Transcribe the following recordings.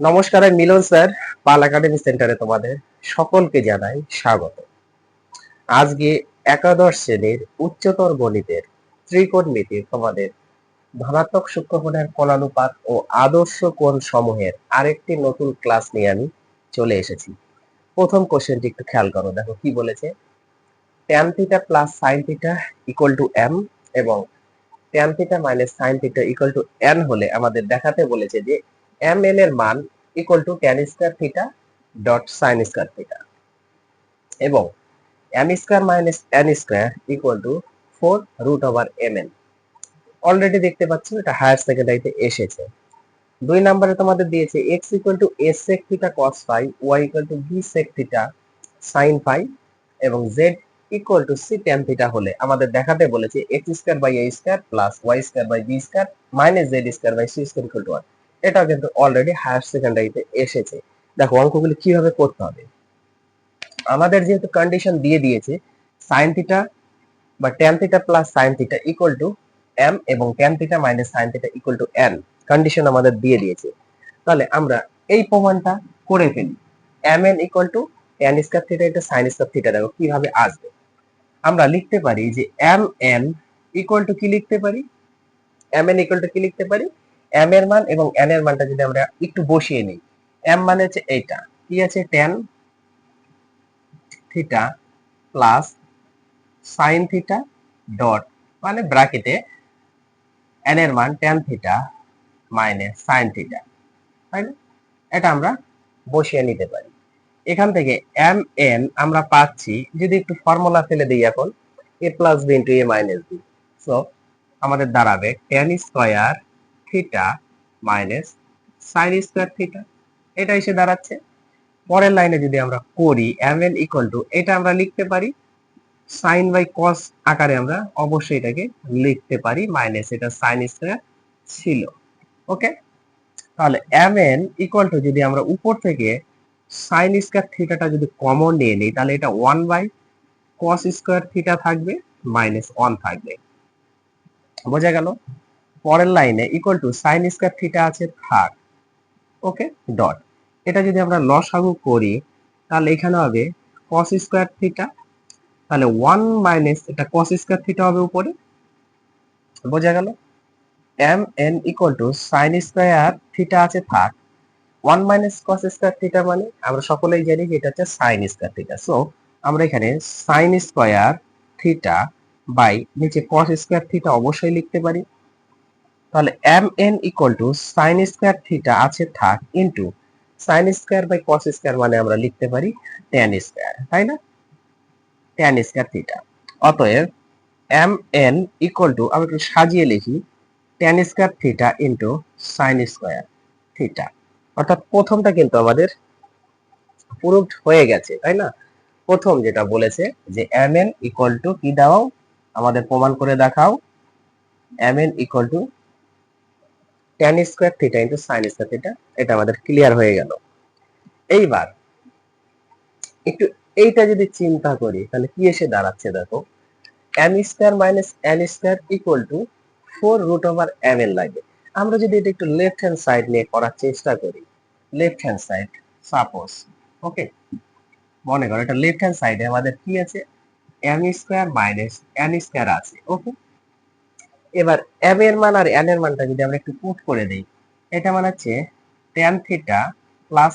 নমস্কার মিলন স্যার, পাল একাডেমি সেন্টারে তোমাদের সকলকে জানাই স্বাগত। আজকে একাদশ শ্রেণির উচ্চতর গণিতের ত্রিকোণমিতির তোমাদের ধনাত্মক সূক্ষ্মকোণের কোণানুপাত ও আদর্শ কোণ সমূহের আরেকটি নতুন ক্লাস নিয়ে আমি চলে এসেছি। প্রথম কোশ্চেনটি একটু খেয়াল করো, দেখো কি বলেছে? Tan theta plus sine theta equal to M এবং tan theta minus sine theta equal to N হলে আমাদের দেখাতে বলেছে যে এম এন এর মান equal to tan square theta dot sine square theta এবং M square minus N square equal to four root over M N already দেখতে পাচ্ছ, এটা হায়ার সেকেন্ডারিতে এসেছে। দুই নম্বরে তোমাদের দিয়েছে X equal to S sec theta cos phi Y equal to B sec theta sine phi এবং Z equal to C tan theta হলে আমাদের দেখাতে বলেছে X square by A square plus Y square by B square minus Z square by C square equal to one এটা কিন্তু already higher সেকেন্ডারিতে এসেছে। দেখো অঙ্কগুলি কীভাবে করতে হবে? আমাদের যেহেতু কন্ডিশন দিয়ে দিয়েছে সাইন থিটা বা tan theta plus sine theta equal to M এবং tan theta minus sine theta equal to N condition আমাদের দিয়ে দিয়েছে। তাহলে আমরা এই প্রমাণটা করে ফেলি। M N equal to tan square theta into sine square theta দেখো কীভাবে আসবে। আমরা লিখতে পারি যে এম এন ইকুয়াল টু কি লিখতে পারি? এম এন ইকুয়াল টু কি লিখতে পারি? এম এর মান এবং এন এর মানটা যদি আমরা একটু বসিয়ে নিই। এম মানে হচ্ছে এইটা। কি আছে? Tan theta plus sine theta dot মানে ব্র্যাকেটে এন এর মান tan theta minus sine theta তাই না? এটা আমরা বসিয়ে নিতে পারি। এখান থেকে এম এন আমরা পাচ্ছি, যদি একটু ফর্মুলা ফেলে দিই এখন A plus B into A minus B so আমাদের দাঁড়াবে tan square theta minus sine square theta এটা এসে দাঁড়াচ্ছে। পরের লাইনে যদি আমরা করি এম এন ইকুয়াল টু এটা আমরা লিখতে পারি সাইন বাই কস আকারে আমরা অবশ্যই এটাকে লিখতে পারি মাইনাস এটা সাইন স্কোয়ার ছিল। ওকে তাহলে এম এন ইকুয়াল টু যদি আমরা উপর থেকে সাইন স্কোয়ার থিটাটা যদি কমন নিয়ে নিই, তাহলে এটা one by cos square theta থাকবে মাইনাস ওয়ান থাকবে। বোঝা গেল? পরের লাইনে equal to sine square theta আছে থাক ওকে ডট এটা যদি আমরা লসাগু করি, তাহলে এখানে হবে কস স্কোয়ার থিটা তাহলে ওয়ান মাইনাস এটা কস স্কোয়ার থিটা হবে উপরে। বোঝা গেল? M N equal to sine square theta আছে থাক one minus cos square theta মানে আমরা সকলেই জানি যে এটা হচ্ছে সাইন স্কোয়ার থিটা সো আমরা এখানে সাইন স্কোয়ার থিটা বাই নিচে কস স্কোয়ার থিটা অবশ্যই লিখতে পারি। তাহলে M N equal to sine square theta আছে থাক into sine square by cos square মানে আমরা লিখতে পারি ট্যান স্কোয়ার তাই না? ট্যান স্কোয়ার থিটা অতএব এম এন ইকুয়াল টু আমি একটু সাজিয়ে লিখি tan square theta into sine square theta অর্থাৎ প্রথমটা কিন্তু আমাদের প্রুভড হয়ে গেছে, তাই না? প্রথম যেটা বলেছে যে এম এন ইকুয়াল টু কি দাও? আমাদের প্রমাণ করে দেখাও। M N equal to tan square theta into sine square theta এটা আমাদের ক্লিয়ার হয়ে গেল। এইবার, একটু এইটা যদি চিন্তা করি, তাহলে কি এসে দাঁড়াচ্ছে দেখো? M square minus N square equal to four root over M N লাগে আমরা যদি এটা একটু লেফট হ্যান্ড সাইড নিয়ে করার চেষ্টা করি left hand side suppose okay মনে করো এটা লেফট হ্যান্ড সাইডে আমাদের কি আছে? M square minus N square আছে ওকে এবার এম এর মান আর এন এর মানটা যদি আমরা একটু পুট করে দেই, এটা মানে হচ্ছে ট্যান থিটা প্লাস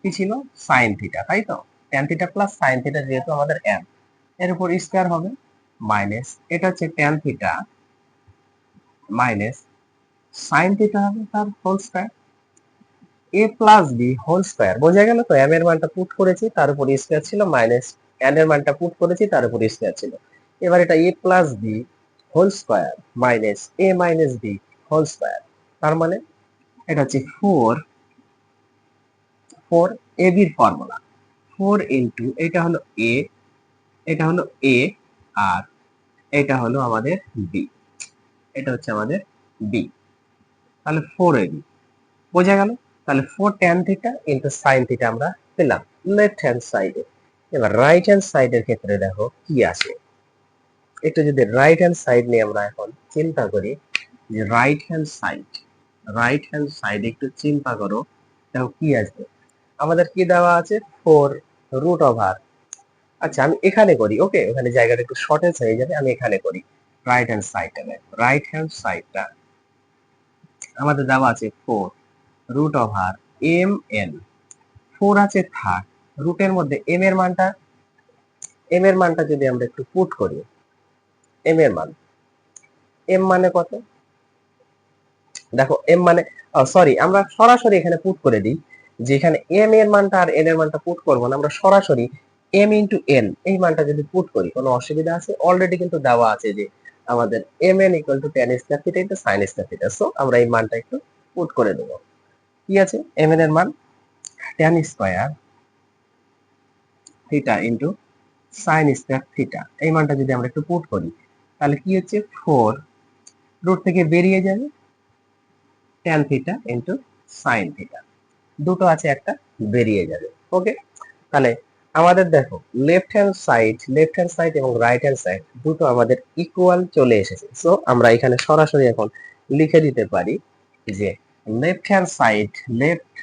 কি ছিল? সাইন থিটা তাই তো? Tan theta plus sine theta যেহেতু আমাদের এম এর উপর স্কোয়ার হবে মাইনাস এটা হচ্ছে tan theta minus sine theta হবে তার whole square A plus B whole square বোঝা গেল তো? এম এর মানটা পুট করেছি, তার উপর স্কোয়ার ছিল মাইনাস এন এর মানটা পুট করেছি, তার উপর স্কোয়ার ছিল। এবার এটা A plus B whole square minus A minus B whole square তার মানে এটা হচ্ছে ফোর ফোর এ বির ফর্মুলা ফোর ইন্টু এটা হলো এ এটা হলো এ আর এটা হলো আমাদের বি এটা হচ্ছে আমাদের বি তাহলে ফোর এ বি বোঝা গেল? তাহলে four tan theta into sine theta আমরা পেলাম। লেফট হ্যান্ড সাইডে এবার রাইট হ্যান্ড সাইডের ক্ষেত্রে দেখো কি আসে একটু যদি রাইট হ্যান্ড সাইড নিয়ে আমরা এখন চিন্তা করি, যে right hand side right hand side একটু চিন্তা করো দেখো কি আসবে? আমাদের কি দেওয়া আছে? ফোর রুট ওভার আচ্ছা আমি এখানে করি ওকে ওখানে জায়গাটা একটু শর্টেজ হয়ে যাবে, আমি এখানে করি রাইট হ্যান্ড সাইডটা রাইট হ্যান্ড সাইডটা আমাদের দেওয়া আছে four root over M N four আছে থার্ড রুটের মধ্যে এম এর মানটা এম এর মানটা যদি আমরা একটু পুট করি এম এর মান। এম মানে কত? দেখো এম মানে সরি আমরা সরাসরি এখানে পুট করে দিই যে এখানে এম এর মানটা আর এন এর মানটা পুট করব না, আমরা সরাসরি এম ইন্টু এন এই মানটা যদি পুট করি, কোনো অসুবিধা আছে? অলরেডি কিন্তু দেওয়া আছে যে আমাদের M N equal to tan square theta into sine square theta so আমরা এই মানটা একটু পুট করে দেবো। কি আছে? এম এন এর মান? Tan square theta into sine square theta এই মানটা যদি আমরা একটু পুট করি তাহলে কি হচ্ছে? ফোর রুট থেকে বেরিয়ে যাবে tan theta into sine theta দুটো আছে, একটা বেরিয়ে যাবে। ওকে তাহলে আমাদের দেখো left hand side left hand side এবং রাইট হ্যান্ড সাইড দুটো আমাদের ইকুয়াল চলে এসেছে। সো আমরা এখানে সরাসরি এখন লিখে দিতে পারি যে left hand side left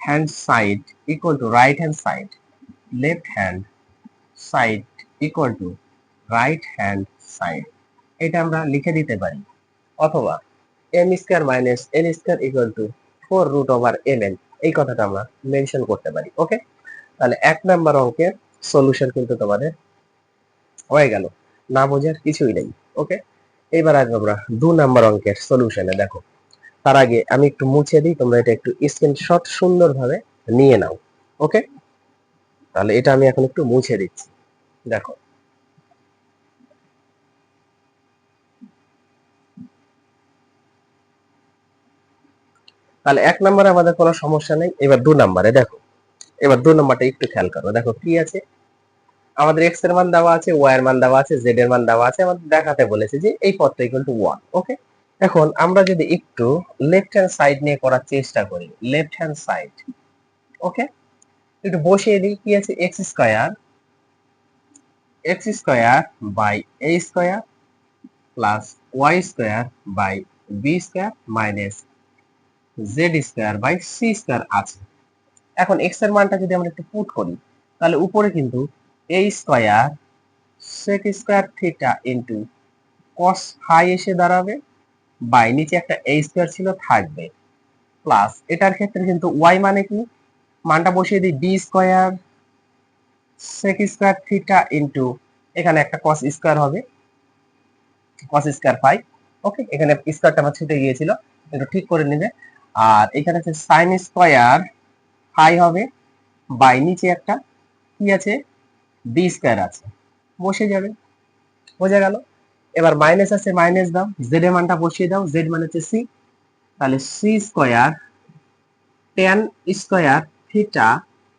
hand side equal to right hand side left hand side equal to right hand side এটা আমরা লিখে দিতে পারি। অথবা M square minus N square equal to four root over M N এই কথাটা আমরা mention করতে পারি ওকে তাহলে এক নাম্বার অঙ্কের সলিউশন কিন্তু তোমাদের হয়ে গেল, না বোঝার কিছুই নেই ওকে এবার আগে আমরা দু নাম্বার অঙ্কের সলিউশনে দেখো। তার আগে আমি একটু মুছে দিই, তোমরা এটা একটু স্ক্রিনশট সুন্দরভাবে নিয়ে নাও ওকে তাহলে এটা আমি এখন একটু মুছে দিচ্ছি, দেখো। তাহলে এক নম্বরে আমাদের কোনো সমস্যা নেই। এবার দু নম্বরে দেখো। এবার দু নম্বরটা একটু খেয়াল করো। দেখো কি আছে? আমাদের এক্সের মান দেওয়া আছে ওয়াই এর মান দেওয়া আছে জেড এর মান দেওয়া আছে। আমাদের দেখাতে বলেছে যে এই পথটা ইকুয়াল টু ওয়ান ওকে এখন আমরা যদি একটু লেফট হ্যান্ড সাইড নিয়ে করার চেষ্টা করি। লেফট হ্যান্ড সাইড ওকে একটু বসিয়ে দিই, কি আছে? X square X square by A square plus Y square by B square minus Z square by C square আছে। এখন এক্সের মানটা যদি আমরা একটু পুট করি, তাহলে উপরে কিন্তু a square sec square theta into cos phi এসে দাঁড়াবে বাই নিচে একটা এ স্কোয়ার ছিল থাকবে। প্লাস এটার ক্ষেত্রে কিন্তু ওয়াই মানে কি? মানটা বসিয়ে দিই B square sec square theta into এখানে একটা কস স্কোয়ার হবে। কস স্কোয়ার ফাই ওকে এখানে স্কোয়ারটা আমার ছুটে গিয়েছিল, একটু ঠিক করে নেবে আর এখানে আছে সাইন স্কোয়ার হাই হবে বাই নিচে একটা কি আছে? বি স্কোয়ার আছে। বসে যাবে। বোঝা গেল? এবার মাইনাস আছে মাইনাস দাও। জেড এর মানটা বসিয়ে দাও। জেড মানে হচ্ছে সি তাহলে C square tan square theta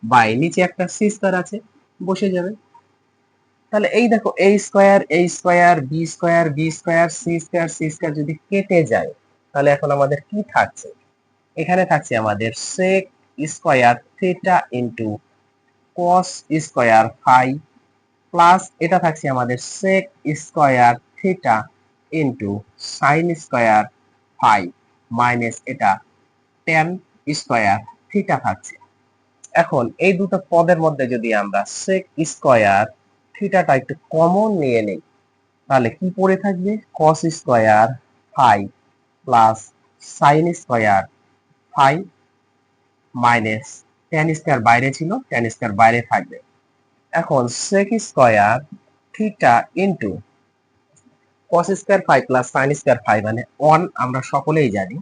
by নিচে একটা সি স্কোয়ার আছে। বসে যাবে। তাহলে এই দেখো এই স্কোয়ার এই square B square B square C square C square যদি কেটে যায়, তাহলে এখন আমাদের কি থাকছে? এখানে থাকছে আমাদের sec square theta into cos square phi plus এটা থাকছে আমাদের sec square theta into sine square phi minus এটা টেন স্কোয়ার থিটা থাকছে। এখন এই দুটো পদের মধ্যে যদি আমরা সেক স্কোয়ার থিটাটা একটু কমন নিয়ে নেই, তাহলে কি পড়ে থাকবে? Cos square phi plus sine square phi minus tan square বাইরে ছিল টেন স্কোয়ার বাইরে থাকবে। এখন sec square theta into cos square phi plus sine square phi মানে ওয়ান আমরা সকলেই জানি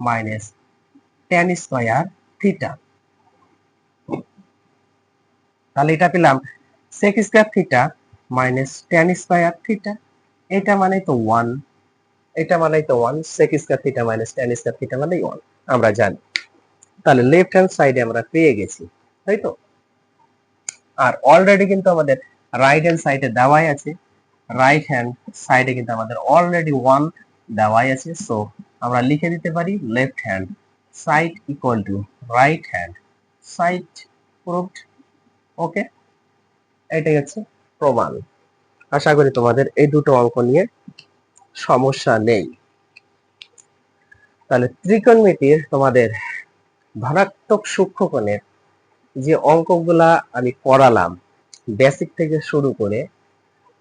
মাইনাস টেন স্কোয়ার থিটা তাহলে এটা পেলাম sec square theta minus tan square theta এটা মানে তো ওয়ান এটা মানে তো one sec square theta minus tan square theta মানে ওয়ান আমরা জানি। তাহলে লেফট হ্যান্ড সাইডে আমরা পেয়ে গেছি, তাই তো? আর অলরেডি কিন্তু আমাদের রাইট হ্যান্ড সাইডে দেওয়াই আছে রাইট হ্যান্ড সাইডে কিন্তু আমাদের অলরেডি ওয়ান দেওয়াই আছে সো আমরা লিখে দিতে পারি left hand side equal to right hand side proved okay এটাই হচ্ছে প্রমাণ। আশা করি তোমাদের এই দুটো অঙ্ক নিয়ে সমস্যা নেই। তাহলে ত্রিকোণমিতির তোমাদের ধনাত্মক সূক্ষ্মকোণের যে অঙ্কগুলা আমি করালাম বেসিক থেকে শুরু করে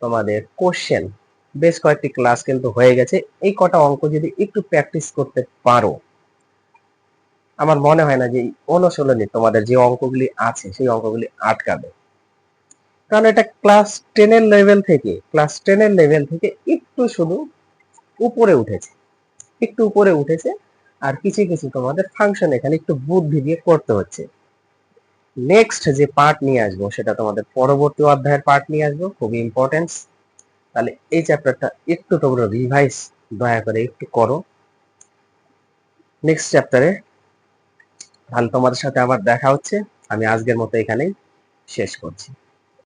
তোমাদের কোশ্চেন বেশ কয়েকটি ক্লাস কিন্তু হয়ে গেছে। এই কটা অঙ্ক যদি একটু প্র্যাকটিস করতে পারো, আমার মনে হয় না যে অনুশীলনে তোমাদের যে অঙ্কগুলি আছে, সেই অঙ্কগুলি আটকাবে। কারণ এটা ক্লাস টেনের লেভেল থেকে ক্লাস টেনের লেভেল থেকে একটু শুধু উপরে উঠেছে। একটু উপরে উঠেছে। আর কিছু কিছু তোমাদের ফাংশন এখানে একটু বুদ্ধি দিয়ে করতে হচ্ছে। নেক্সট যে পার্ট নিয়ে আসব, সেটা তোমাদের পরবর্তী অধ্যায়ের পার্ট নিয়ে আসব খুবই ইম্পর্টেন্স তাহলে এই চ্যাপ্টারটা একটু তোমরা রিভাইস দয়া করে একটু করো। নেক্সট চ্যাপ্টারে তাহলে তোমাদের সাথে আবার দেখা হচ্ছে। আমি আজকের মতো এখানেই শেষ করছি।